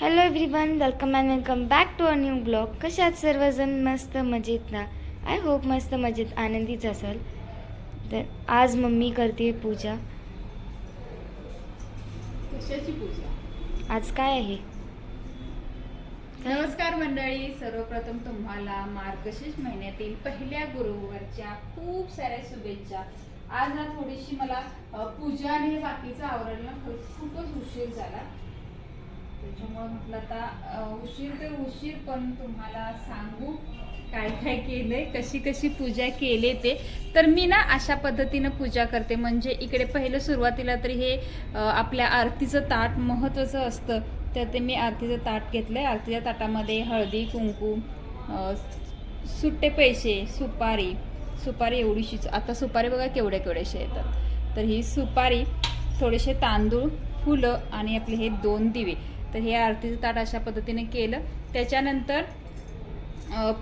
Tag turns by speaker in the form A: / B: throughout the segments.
A: Hello everyone welcome and welcome back to a new blog आहात सर्वजण? मस्त मजेत ना? आय होप मस्त मजेत आनंदीच असाल. तर आज मम्मी करते पूजा.
B: कशाची पूजा?
A: आज काय आहे?
B: नमस्कार मंडळी सर्वप्रथम तुम्हाला मार्गशीर्ष महिन्यातील पहिल्या गुरुवारच्या खूप साऱ्या शुभेच्छा. आज ना थोडीशी मला अ, पूजा आणि हे बाकीचं आवरायला खूप- खूपच उशीर झाला. त्याच्यामुळे म्हटलं आता उशीर तर उशीर पण तुम्हाला सांगू काय काय केले कशी कशी पूजा केले ते. तर मी ना अशा पद्धतीनं पूजा करते. म्हणजे इकडे पहिलं सुरुवातीला तरी हे आपल्या आरतीचं ताट महत्त्वाचं असतं. तर ते मी आरतीचं ताट घेतलंय. आरतीच्या ताटामध्ये हळदी कुंकू सुट्टे पैसे सुपारी. सुपारी एवढीशीच. आता सुपारी बघा केवढ्या केवढ्याशे येतात. तर ही सुपारी थोडेसे तांदूळ फुलं आणि आपले हे दोन दिवे. तर हे आरतीचं ताट अशा पद्धतीने केलं. त्याच्यानंतर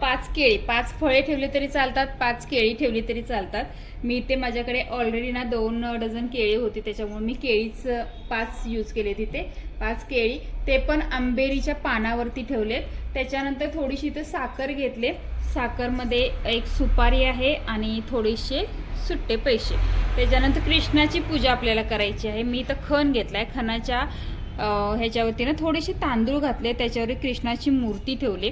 B: पाच केळी पाच फळे ठेवले तरी चालतात पाच केळी ठेवली तरी चालतात. मी ते माझ्याकडे ऑलरेडी ना दोन डझन केळी होती त्याच्यामुळे मी केळीच पाच यूज केले तिथे. पाच केळी ते पण आंबेरीच्या पानावरती ठेवलेत. त्याच्यानंतर थोडीशी इथं साखर घेतले. साखरमध्ये एक सुपारी आहे आणि थोडेसे सुट्टे पैसे. त्याच्यानंतर कृष्णाची पूजा आपल्याला करायची आहे. मी इथं खण घेतलाय. खणाच्या ह्याच्यावरती ना थोडेसे तांदूळ घातले त्याच्यावर कृष्णाची मूर्ती ठेवली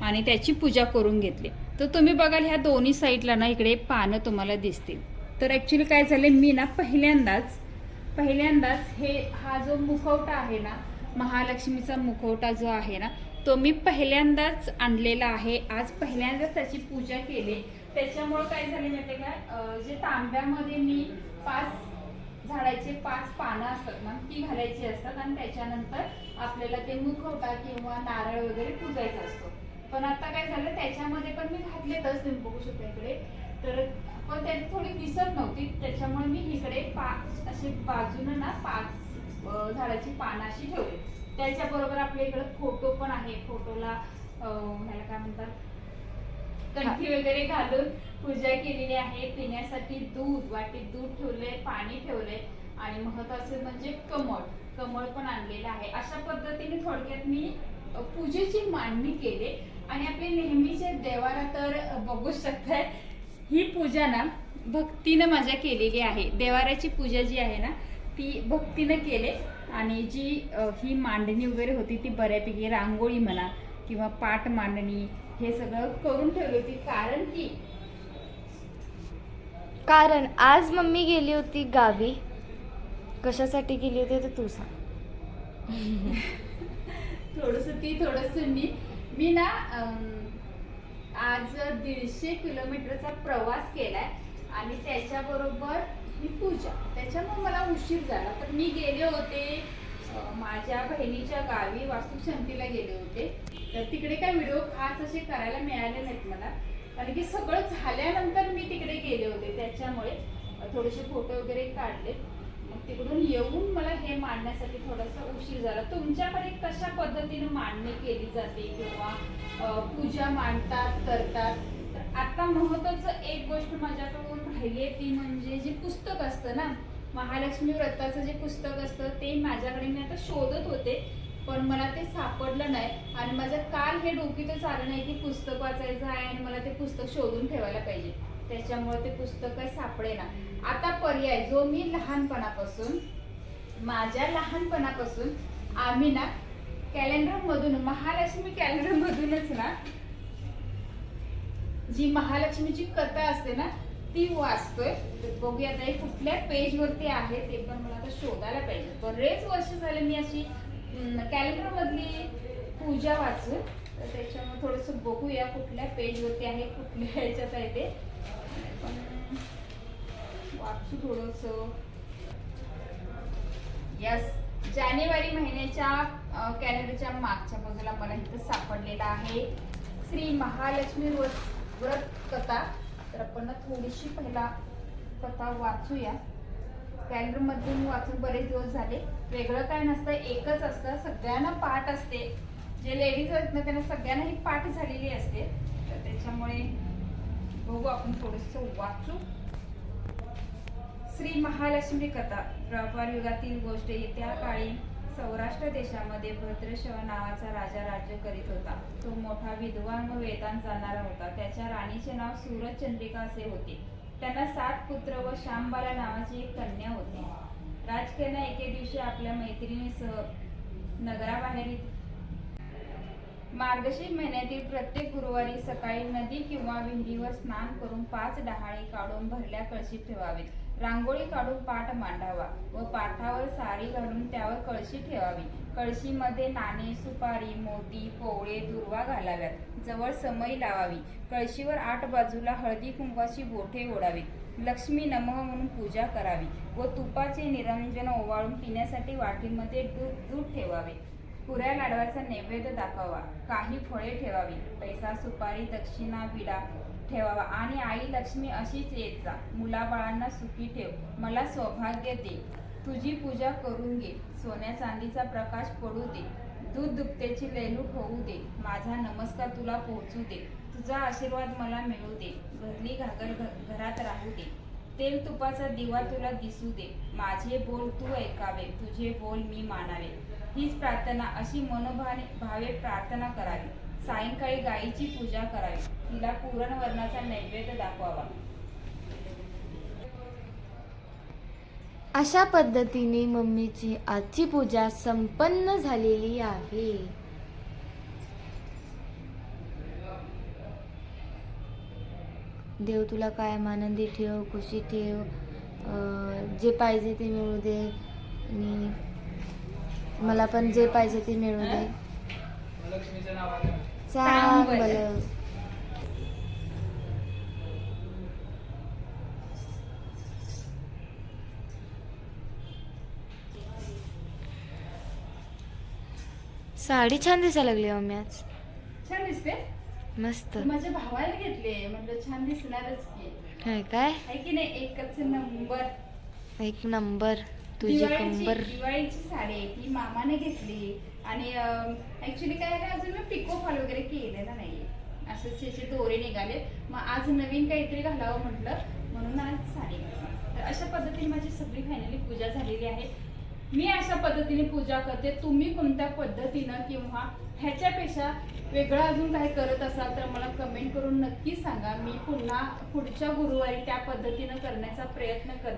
B: आणि त्याची पूजा करून घेतली. तर तुम्ही बघाल ह्या दोन्ही साईडला ना इकडे पानं तुम्हाला दिसतील. तर ॲक्च्युली काय झालं मी ना पहिल्यांदाच पहिल्यांदाच हे हा जो मुखवटा आहे ना महालक्ष्मीचा मुखवटा जो आहे ना तो मी पहिल्यांदाच आणलेला आहे. आज पहिल्यांदाच त्याची पूजा केली. त्याच्यामुळं काय झाले माहिती का? जे तांब्यामध्ये मी पाच झाडाचे पाच पानं असतात ना ती घालायची असतात आणि त्याच्यानंतर आपल्याला ते मुखवटा किंवा नारळ वगैरे पुजायचं असतो. पण आता काय झालं त्याच्यामध्ये पण मी घातलेतच लिंबू बघू इकडे. तर पण त्याची थोडी दिसत नव्हती त्याच्यामुळे मी इकडे पाच असे बाजूनं ना पाच झाडाची पानं अशी ठेवली. त्याच्याबरोबर आपल्या इकडे फोटो पण आहे. फोटोला ह्याला काय म्हणतात? कंठी वगैरे घालून पूजा केलेली आहे. पिण्यासाठी दूध वाटीत दूध ठेवले पाणी ठेवले आणि महत्वाचं म्हणजे कमळ कमळ पण आणलेलं आहे. अशा पद्धतीने थोडक्यात मी पूजेची मांडणी केली. आणि आपले नेहमीचे देवाला तर अ, बघू शकताय ही पूजा ना भक्तीनं माझ्या केलेली आहे. देवाऱ्याची पूजा जी आहे ना ती भक्तीनं केले. आणि जी ही मांडणी वगैरे होती ती बऱ्यापैकी रांगोळी म्हणा किंवा पाट मांडणी हे सगळं करून ठेवली होती. कारण की
A: कारण आज मम्मी गेली होती गावी. कशासाठी गेली होती तर तू सांग.
B: थोडस ती थोडस मी. मी ना आज दीडशे किलोमीटरचा प्रवास केलाय आणि त्याच्याबरोबर ही पूजा. त्याच्यामुळे मला उशीर झाला. तर मी गेले होते माझ्या बहिणीच्या गावी वास्तुशांतीला गेले होते. तर तिकडे काय व्हिडिओ खास असे करायला मिळाले नाहीत मला. कारण की सगळं झाल्यानंतर मी तिकडे गेले होते. त्याच्यामुळे थोडेसे फोटो वगैरे काढले. मग तिकडून येऊन मला हे मांडण्यासाठी थोडासा उशीर झाला. तुमच्याकडे कशा पद्धतीने मांडणी केली जाते किंवा पूजा मांडतात करतात? तर आता महत्वाचं एक गोष्ट माझ्याकडून राहिली आहे ती म्हणजे जे पुस्तक असतं ना महालक्ष्मी व्रताचं जे पुस्तक असतं ते माझ्याकडे मी आता शोधत होते पण मला ते सापडलं नाही. आणि माझं काल हे डोकीतच आलं नाही की पुस्तक वाचायचं आहे आणि मला ते पुस्तक शोधून ठेवायला पाहिजे. त्याच्यामुळे ते पुस्तक काही सापडे ना आता पर्याय जो मी लहानपणापासून माझ्या लहानपणापासून आम्ही ना कॅलेंडरमधून महालक्ष्मी कॅलेंडरमधूनच ना जी महालक्ष्मीची कथा असते ना ती वाचतोय. बघूया आता हे कुठल्या पेज वरती आहे ते पण मला आता शोधायला पाहिजे. बरेच वर्ष झाले मी अशी कॅलेंडर मधली पूजा वाचून. तर त्याच्यामुळे थोडस बघूया कुठल्या पेज वरती आहे कुठल्या ह्याच्यात आहे ते. पण वाचू थोडस. यस जानेवारी महिन्याच्या कॅलेंडरच्या मागच्या बाजूला मला इथं सापडलेला आहे. श्री महालक्ष्मी व्रत व्रत कथा. तर आपण थोडीशी पहिला कथा वाचूया. कॅलेंडर मधून वाचून बरेच दिवस झाले. वेगळं काय नसतं एकच असतं. सगळ्यांना पाठ असते. जे लेडीज आहेत ना त्यांना सगळ्यांना ही पाठ झालेली असते. तर त्याच्यामुळे बघू आपण थोडस वाचू. श्री महालक्ष्मी कथा. द्वापार युगातील गोष्ट येत्या काळी. सौराष्ट्र देशामध्ये भद्रशव नावाचा राजा राज्य करीत होता. तो मोठा विद्वान व वेदांत जाणारा होता. त्याच्या राणीचे नाव सूरजचंद्रिका असे होते. त्यांना सात पुत्र व श्यामबाला नावाची एक कन्या होती. राजकन्या एके दिवशी आपल्या मैत्रिणीसह नगराबाहेर मार्गशीर महिन्यातील प्रत्येक गुरुवारी सकाळी नदी किंवा विहिरीवर स्नान करून पाच डहाळे काढून भरल्या कळशीत ठेवावेत. रांगोळी काढून पाठ मांडावा व पाठावर सारी घालून त्यावर कळशी ठेवावी. कळशीमध्ये नाणे सुपारी मोती पोवळे दुर्वा घालाव्यात. जवळ समई लावावी. कळशीवर आठ बाजूला हळदी कुंकवाची बोटे ओढावीत लक्ष्मी नमः म्हणून पूजा करावी व तुपाचे निरंजन ओवाळून पिण्यासाठी वाटीमध्ये दूध दूध ठेवावे. पुऱ्या लाडवाचा नैवेद्य दाखवावा काही फळे ठेवावी. पैसा सुपारी दक्षिणा विडा ठेवावा आणि आई लक्ष्मी अशीच येत जा. मुलाबाळांना सुखी ठेव. मला सौभाग्य दे. तुझी पूजा करून घे. सोन्या चांदीचा प्रकाश पडू दे. दूध दुभतेची लेलूट होऊ दे. माझा नमस्कार तुला पोहोचू दे. तुझा आशीर्वाद मला मिळू दे. घरली घागर घ- घरात राहू दे. तेल तुपाचा दिवा तुला दिसू दे. माझे बोल तू ऐकावे. तुझे बोल मी मानावे. हीच प्रार्थना अशी मनोभाने भावे प्रार्थना करावी. सायंकाळी गायीची पूजा करावी. तिला पुरणवर्णाचा नैवेद्य दाखवावा.
A: अशा पद्धतीने मम्मीची आजची पूजा संपन्न झालेली आहे. देव तुला कायम आनंदी ठेव खुशी ठेव अं, जे पाहिजे ते मिळू दे. आणि मला पण जे पाहिजे ते मिळू दे. चांगलं. साडी छान दिसायला लागली मम्मी आज.
B: छान दिसते?
A: मस्त.
B: माझ्या भावाला घेतले म्हटलं छान दिसणारच की.
A: काय काय?
B: आहे की नाही? एकच नंबर.
A: एक नंबर. तुझी
B: दिवाळीची
A: कंबर.
B: दिवाळीची साडी आहे ती मामाने घेतली. आणि ऍक्च्युली काय आहे अजून मी पिको फॉल वगैरे केलेला नाहीये. असं त्याचे दोरे निघाले मग आज नवीन काहीतरी घालावं म्हटलं. म्हणून आज साडी घातली. तर अशा पद्धतीने माझी सगळी फायनली पूजा झालेली आहे. मी अशा पद्धतीने पूजा करते. तुम्ही कोणत्या पद्धतीनं किंवा ह्याच्यापेक्षा वेगळं अजून काही करत असाल तर मला कमेंट करून नक्की सांगा. मी पुन्हा पुढच्या गुरुवारी त्या पद्धतीनं करण्याचा प्रयत्न करते.